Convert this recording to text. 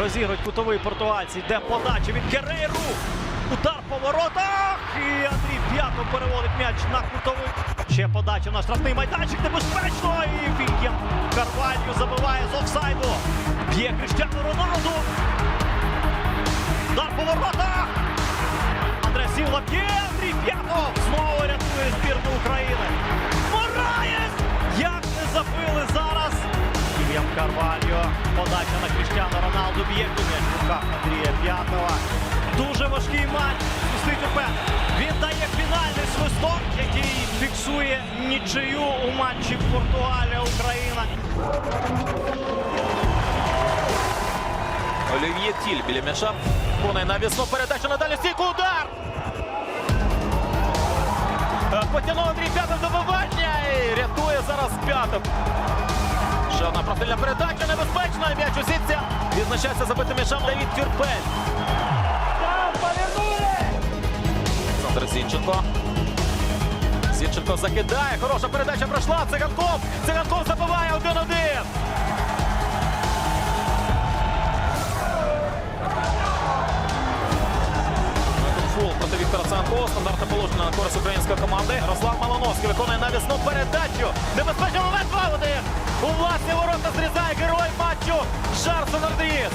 Розігрують кутовий португальці. Йде подача від Герейру. Удар по воротах. І Андрій П'ятов переводить м'яч на кутовий. Ще подача на штрафний майданчик. Небезпечно. І Вільям Карвалью забиває з офсайду. Б'є Кріштіану Роналду. Удар по воротах. Андре Сілва б'є. Андрій П'ятов знову рятує збірну України. Мораєс! Як не забили зараз. Вільям Карвальо. Подача на Кріштіану Б'є м'яч в руках Андрія П'ятова. Дуже важкий матч. Пустить уперед. Він дає фінальний свисток, який фіксує нічию у матчі Португалія-Україна. Олів'є Тіль біля м'яча. Конай навісно передача на дальню стійку. Удар! Е, Потягнув Андрій П'ятов добивання і рятує зараз П'ятов. Ще одна профільна передача небезпечна. М'яч у сітці. Відзначається забитим м'ячем Давід Тюрпель. Олександр Зінченко. Зінченко закидає. Хороша передача пройшла. Циганков. Циганков забиває 1-1. Фул проти Віктора Цанкова. Стандартне положення на користь української команди. Ярослав Малоновський виконує навісну передачу. Небезпечний момент. У власні ворота зрізає герой матчу Шарсон Ардіїс.